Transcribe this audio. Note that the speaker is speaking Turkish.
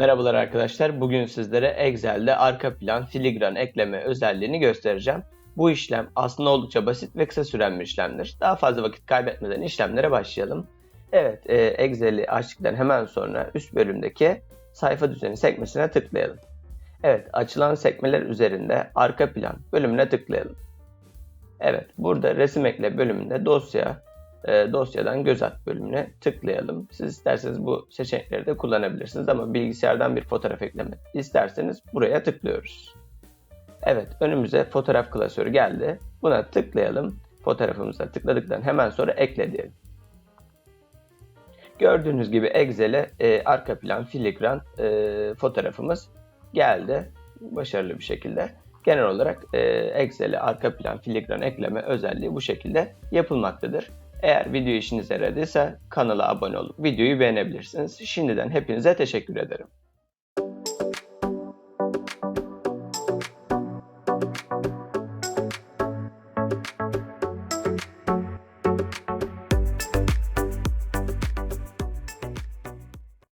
Merhabalar arkadaşlar. Bugün sizlere Excel'de arka plan filigran ekleme özelliğini göstereceğim. Bu işlem aslında oldukça basit ve kısa süren bir işlemdir. Daha fazla vakit kaybetmeden işlemlere başlayalım. Evet, e, Excel'i açtıktan hemen sonra üst bölümdeki sayfa düzeni sekmesine tıklayalım. Evet, açılan sekmeler üzerinde arka plan bölümüne tıklayalım. Evet, burada resim ekle bölümünde dosya, e, dosyadan göz at bölümüne tıklayalım. Siz isterseniz bu seçenekleri de kullanabilirsiniz ama bilgisayardan bir fotoğraf eklemek isterseniz buraya tıklıyoruz. Evet, önümüze fotoğraf klasörü geldi. Buna tıklayalım. Fotoğrafımıza tıkladıktan hemen sonra ekle diyelim. Gördüğünüz gibi Excel'e e, arka plan filigran e, fotoğrafımız geldi. Başarılı bir şekilde. Genel olarak e, Excel'e arka plan filigran ekleme özelliği bu şekilde yapılmaktadır. Eğer video işinize yaradıysa kanala abone olup videoyu beğenebilirsiniz. Şimdiden hepinize teşekkür ederim.